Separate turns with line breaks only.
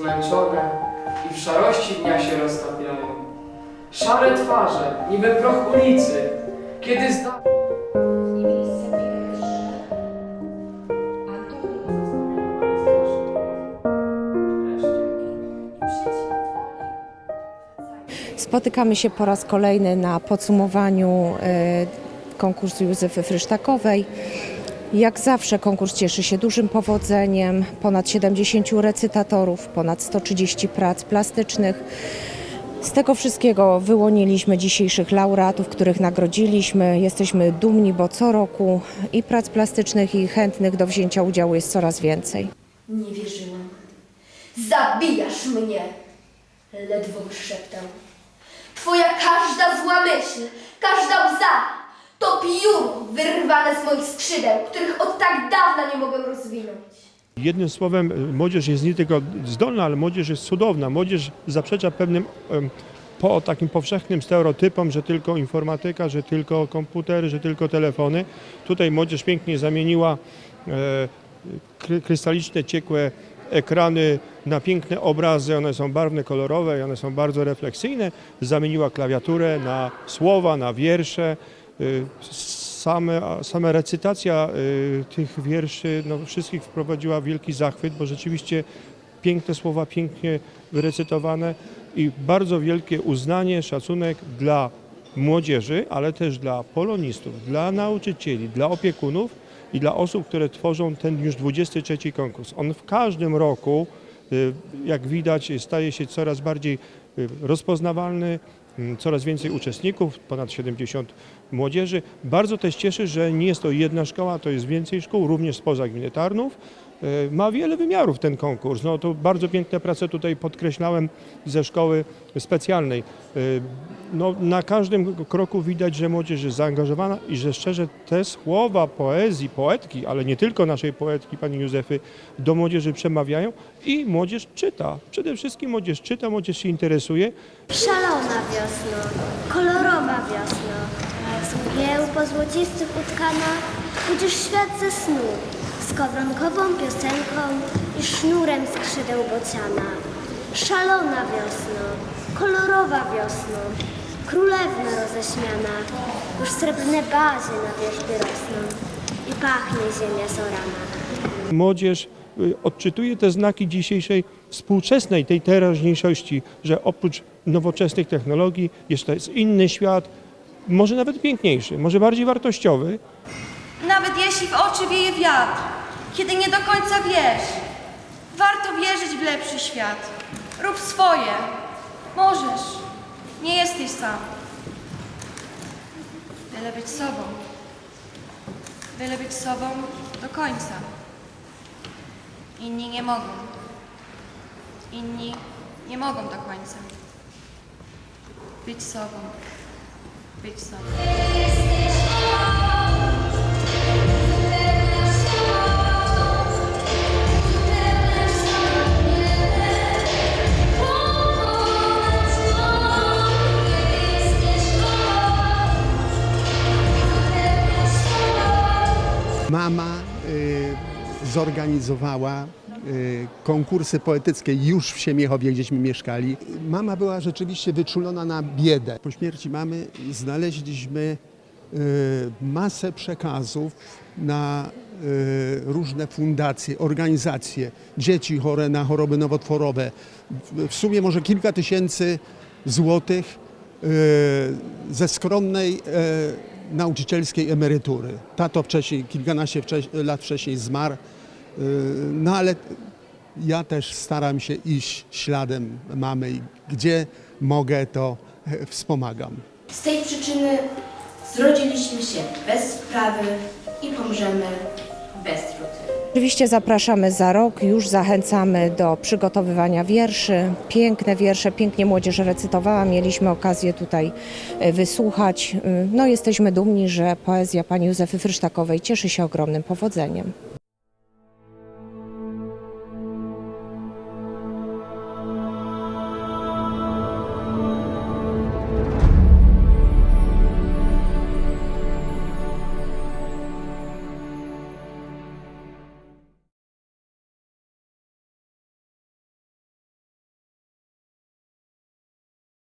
zmęczone i w szarości dnia się roztapiają. Szare twarze, niby proch ulicy, kiedy zda...
Spotykamy się po raz kolejny na podsumowaniu e, konkursu Józefy Frysztakowej. Jak zawsze konkurs cieszy się dużym powodzeniem, ponad 70 recytatorów, ponad 130 prac plastycznych. Z tego wszystkiego wyłoniliśmy dzisiejszych laureatów, których nagrodziliśmy. Jesteśmy dumni, bo co roku i prac plastycznych, i chętnych do wzięcia udziału jest coraz więcej.
Nie wierzyłam. Zabijasz mnie! Ledwo wyszeptał. Twoja każda zła myśl, każda łza to pióro wyrwane z moich skrzydeł, których od tak dawna nie mogę rozwinąć.
Jednym słowem, y, młodzież jest nie tylko zdolna, ale młodzież jest cudowna. Młodzież zaprzecza pewnym po takim powszechnym stereotypom, że tylko informatyka, że tylko komputery, że tylko telefony. Tutaj młodzież pięknie zamieniła e, kry- krystaliczne, ciekłe ekrany na piękne obrazy. One są barwne, kolorowe i one są bardzo refleksyjne. Zamieniła klawiaturę na słowa, na wiersze. Y, Same, a same recytacja y, tych wierszy no, wszystkich wprowadziła wielki zachwyt, bo rzeczywiście piękne słowa, pięknie wyrecytowane i bardzo wielkie uznanie, szacunek dla młodzieży, ale też dla polonistów, dla nauczycieli, dla opiekunów i dla osób, które tworzą ten już 23 konkurs. On w każdym roku, y, jak widać, staje się coraz bardziej rozpoznawalny, coraz więcej uczestników, ponad 70 młodzieży. Bardzo też cieszy, że nie jest to jedna szkoła, to jest więcej szkół, również spoza gminy Tarnów. E, Ma wiele wymiarów ten konkurs. No to bardzo piękne prace tutaj podkreślałem ze szkoły specjalnej. E, No, na każdym kroku widać, że młodzież jest zaangażowana i że szczerze te słowa poezji, poetki, ale nie tylko naszej poetki, pani Józefy, do młodzieży przemawiają i młodzież czyta. Przede wszystkim młodzież czyta, młodzież się interesuje.
Szalona wiosno, kolorowa wiosno, z mgieł po złocistych utkana, świat ze snu, z kowronkową piosenką i sznurem skrzydeł bociana. Szalona wiosno, kolorowa wiosno, królewna roześmiana, już srebrne bazie na wierzbie rosną i pachnie ziemia zorana.
Młodzież y, odczytuje te znaki dzisiejszej współczesnej, tej teraźniejszości, że oprócz nowoczesnych technologii jeszcze jest inny świat, może nawet piękniejszy, może bardziej wartościowy,
Nawet jeśli w oczy wieje wiatr, kiedy nie do końca wiesz, warto wierzyć w lepszy świat. Rób swoje. Możesz. Nie jesteś sam. Byle być sobą. Byle być sobą do końca. Inni nie mogą. Inni nie mogą do końca. Być sobą. Być sobą.
Mama y, zorganizowała y, konkursy poetyckie już w Siemiechowie, gdzieśmy mieszkali. Mama była rzeczywiście wyczulona na biedę. Po śmierci mamy znaleźliśmy y, masę przekazów na y, różne fundacje, organizacje, dzieci chore na choroby nowotworowe. W- sumie może kilka tysięcy złotych y, ze skromnej y, nauczycielskiej emerytury. Tato wcześniej, kilkanaście wcześ- lat wcześniej zmarł, y, no ale ja też staram się iść śladem mamy i gdzie mogę, to e, wspomagam.
Z tej przyczyny zrodziliśmy się bez sprawy i pomrzemy bez truty.
Oczywiście zapraszamy za rok, już zachęcamy do przygotowywania wierszy. Piękne wiersze, pięknie młodzież recytowała, mieliśmy okazję tutaj e, wysłuchać. No jesteśmy dumni, że poezja pani Józefy Frysztakowej cieszy się ogromnym powodzeniem.